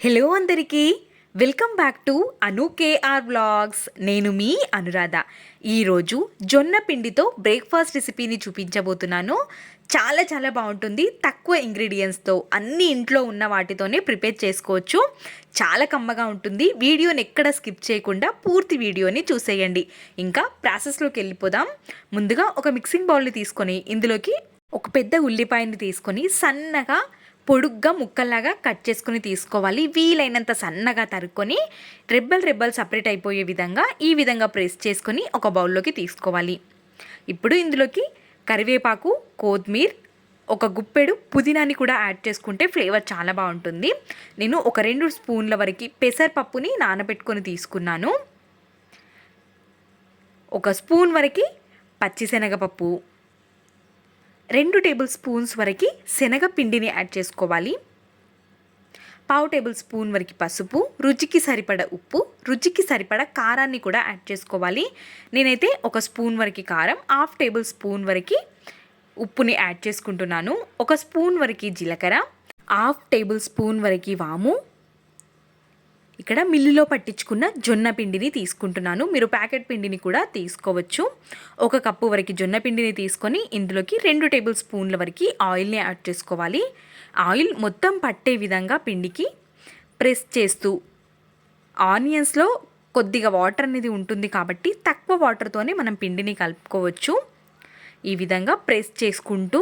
Hello అందరికీ. Welcome back to Anu KR blogs నేను మీ అనురాధ. ఈరోజు జొన్న పిండితో బ్రేక్ఫాస్ట్ రెసిపీని చూపించబోతున్నాను. చాలా చాలా బాగుంటుంది. తక్కువ ఇంగ్రీడియంట్స్తో అన్ని ఇంట్లో ఉన్న వాటితోనే ప్రిపేర్ చేసుకోవచ్చు. చాలా కమ్మగా ఉంటుంది. వీడియోని ఎక్కడ స్కిప్ చేయకుండా పూర్తి వీడియోని చూసేయండి. ఇంకా ప్రాసెస్లోకి వెళ్ళిపోదాం. ముందుగా ఒక మిక్సింగ్ బౌల్ని తీసుకొని ఇందులోకి ఒక పెద్ద ఉల్లిపాయని తీసుకొని సన్నగా పొడుగ్గా ముక్కల్లాగా కట్ చేసుకుని తీసుకోవాలి. వీలైనంత సన్నగా తరుక్కొని రెబ్బల్ రెబ్బల్ సపరేట్ అయిపోయే విధంగా ఈ విధంగా ప్రెస్ చేసుకొని ఒక బౌల్లోకి తీసుకోవాలి. ఇప్పుడు ఇందులోకి కరివేపాకు కొత్తిమీర్ ఒక గుప్పెడు పుదీనాని కూడా యాడ్ చేసుకుంటే ఫ్లేవర్ చాలా బాగుంటుంది. నేను ఒక రెండు స్పూన్ల వరకు పెసరపప్పుని నానబెట్టుకొని తీసుకున్నాను. ఒక స్పూన్ వరకు పచ్చిశనగపప్పు రెండు టేబుల్ స్పూన్స్ వరకు శనగపిండిని యాడ్ చేసుకోవాలి. పావు టేబుల్ స్పూన్ వరకు పసుపు రుచికి సరిపడ ఉప్పు రుచికి సరిపడ కారాన్ని కూడా యాడ్ చేసుకోవాలి. నేనైతే ఒక స్పూన్ వరకు కారం హాఫ్ టేబుల్ స్పూన్ వరకు ఉప్పుని యాడ్ చేసుకుంటున్నాను. ఒక స్పూన్ వరకు జీలకర్ర హాఫ్ టేబుల్ స్పూన్ వరకు వాము ఇక్కడ మిల్లులో పట్టించుకున్న జొన్న పిండిని తీసుకుంటున్నాను. మీరు ప్యాకెట్ పిండిని కూడా తీసుకోవచ్చు. ఒక కప్పు వరకు జొన్న పిండిని తీసుకొని ఇందులోకి రెండు టేబుల్ స్పూన్ల వరకు ఆయిల్ని యాడ్ చేసుకోవాలి. ఆయిల్ మొత్తం పట్టే విధంగా పిండికి ప్రెస్ చేస్తూ ఆనియన్స్లో కొద్దిగా వాటర్ అనేది ఉంటుంది కాబట్టి తక్కువ వాటర్తోనే మనం పిండిని కలుపుకోవచ్చు. ఈ విధంగా ప్రెస్ చేసుకుంటూ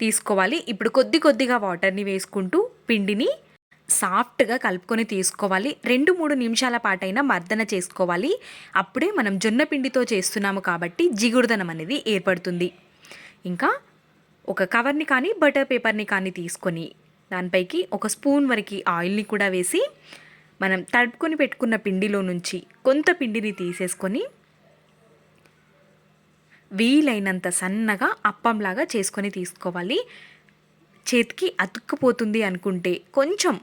తీసుకోవాలి. ఇప్పుడు కొద్ది కొద్దిగా వాటర్ని వేసుకుంటూ పిండిని సాఫ్ట్గా కలుపుకొని తీసుకోవాలి. రెండు మూడు నిమిషాల పాటైనా మర్దన చేసుకోవాలి. అప్పుడే మనం జొన్న పిండితో చేస్తున్నాము కాబట్టి జిగురుదనం అనేది ఏర్పడుతుంది. ఇంకా ఒక కవర్ని కానీ బటర్ పేపర్ని కానీ తీసుకొని దానిపైకి ఒక స్పూన్ వరకు ఆయిల్ని కూడా వేసి మనం తడుపుకొని పెట్టుకున్న పిండిలో నుంచి కొంత పిండిని తీసేసుకొని వీలైనంత సన్నగా అప్పంలాగా చేసుకొని తీసుకోవాలి. చేతికి అతుక్కుపోతుంది అనుకుంటే కొంచెం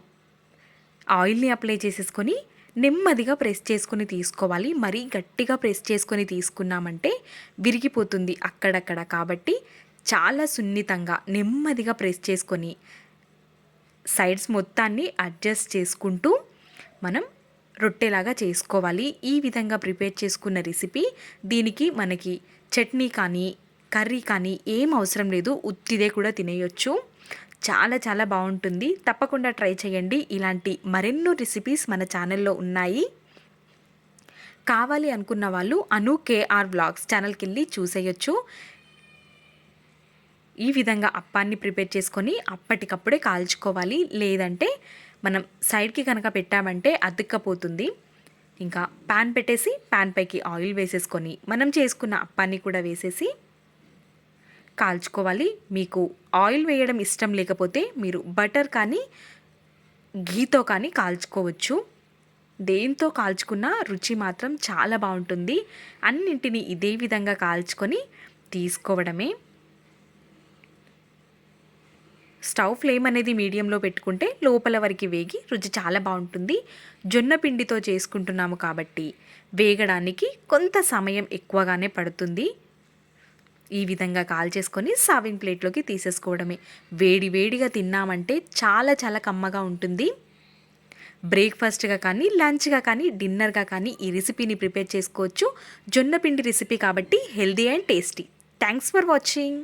ఆయిల్ని అప్లై చేసేసుకొని నెమ్మదిగా ప్రెస్ చేసుకొని తీసుకోవాలి. మరీ గట్టిగా ప్రెస్ చేసుకొని తీసుకున్నామంటే విరిగిపోతుంది అక్కడక్కడ కాబట్టి చాలా సున్నితంగా నెమ్మదిగా ప్రెస్ చేసుకొని సైడ్స్ మొత్తాన్ని అడ్జస్ట్ చేసుకుంటూ మనం రొట్టెలాగా చేసుకోవాలి. ఈ విధంగా ప్రిపేర్ చేసుకున్న రెసిపీ దీనికి మనకి చట్నీ కానీ కర్రీ కానీ ఏం అవసరం లేదు ఉత్తిదే కూడా తినేయొచ్చు. చాలా చాలా బాగుంటుంది. తప్పకుండా ట్రై చేయండి. ఇలాంటి మరెన్నో రెసిపీస్ మన ఛానల్లో ఉన్నాయి. కావాలి అనుకున్న వాళ్ళు అను కేఆర్ బ్లాగ్స్ ఛానల్కి వెళ్ళి చూసేయచ్చు. ఈ విధంగా అప్పాన్ని ప్రిపేర్ చేసుకొని అప్పటికప్పుడే కాల్చుకోవాలి. లేదంటే మనం సైడ్కి కనుక పెట్టామంటే అతుక్కపోతుంది. ఇంకా ప్యాన్ పెట్టేసి ప్యాన్ పైకి ఆయిల్ వేసేసుకొని మనం చేసుకున్న అప్పాన్ని కూడా వేసేసి కాల్చుకోవాలి. మీకు ఆయిల్ వేయడం ఇష్టం లేకపోతే మీరు బటర్ కానీ ఘీతో కానీ కాల్చుకోవచ్చు. దేంతో కాల్చుకున్న రుచి మాత్రం చాలా బాగుంటుంది. అన్నింటినీ ఇదే విధంగా కాల్చుకొని తీసుకోవడమే. స్టవ్ ఫ్లేమ్ అనేది మీడియంలో పెట్టుకుంటే లోపల వరకు వేగి రుచి చాలా బాగుంటుంది. జొన్న పిండితో చేసుకుంటున్నాము కాబట్టి వేగడానికి కొంత సమయం ఎక్కువగానే పడుతుంది. ఈ విధంగా కాల్ చేసుకొని సర్వింగ్ ప్లేట్లోకి తీసేసుకోవడమే. వేడి వేడిగా తిన్నామంటే చాలా చాలా కమ్మగా ఉంటుంది. బ్రేక్ఫాస్ట్గా కానీ లంచ్గా కానీ డిన్నర్గా కానీ ఈ రెసిపీని ప్రిపేర్ చేసుకోవచ్చు. జొన్న పిండి రెసిపీ కాబట్టి healthy and tasty. Thanks for watching.